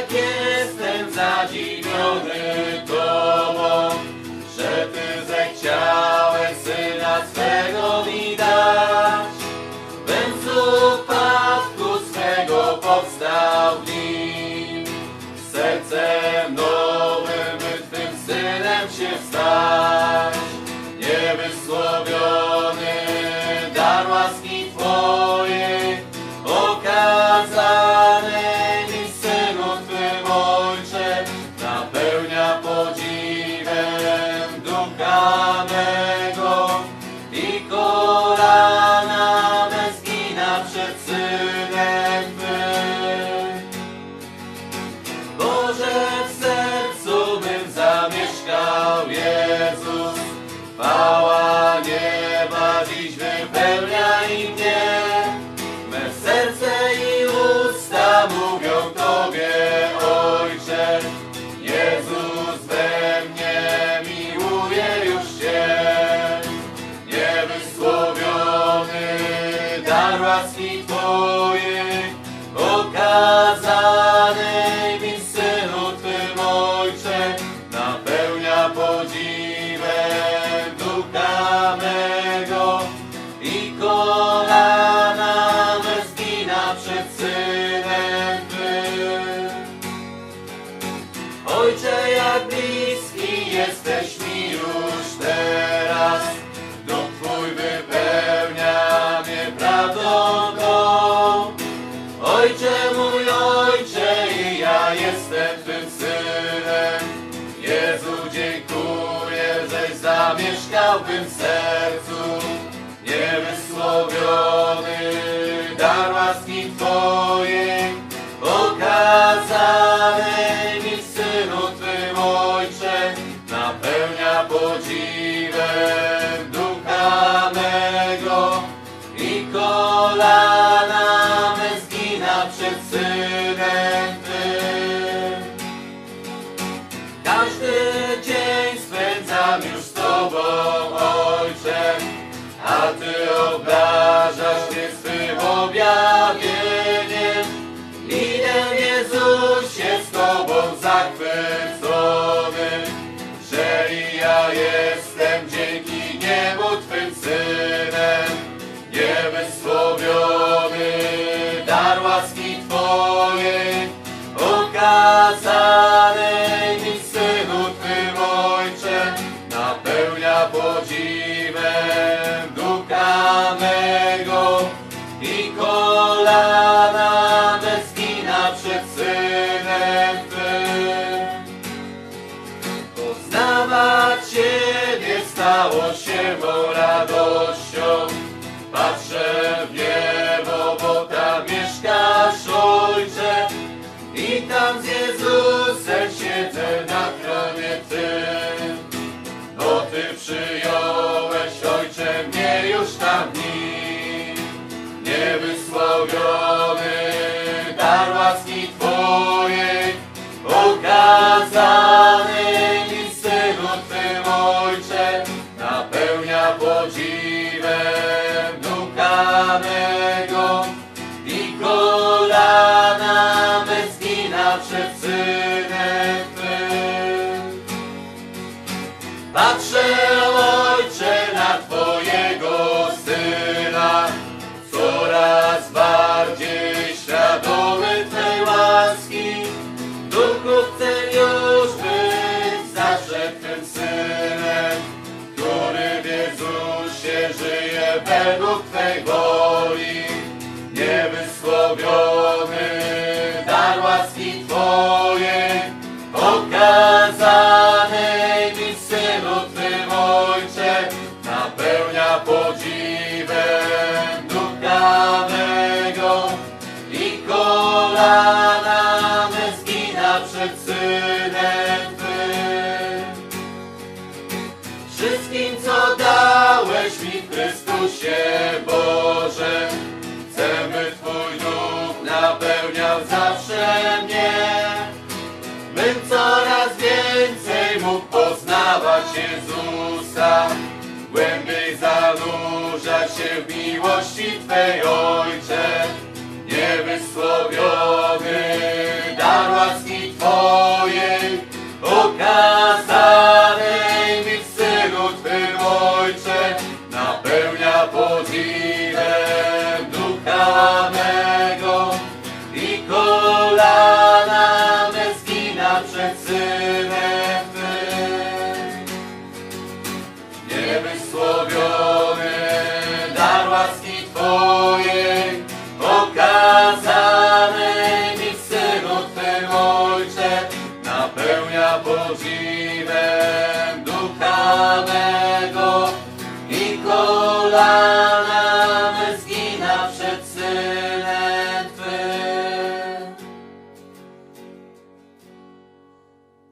tak jestem zadziwiony Tobą, że Ty zechciałeś Syna swego mi dać. Bym z upadku swego powstał w nim, sercem nowym by Twym Synem się stać. Niewysłowiony Oh. céu vencer. żyje według Twej woli. Niewysłowiony dar łaski Twojej okazał. Ojcze Boże, chcemy Twój duch napełniał zawsze mnie, bym coraz więcej mógł poznawać Jezusa, głębiej zanurzać się w miłości Twej, Ojcze, niewysłowiony dar łaski Twojej, okaże.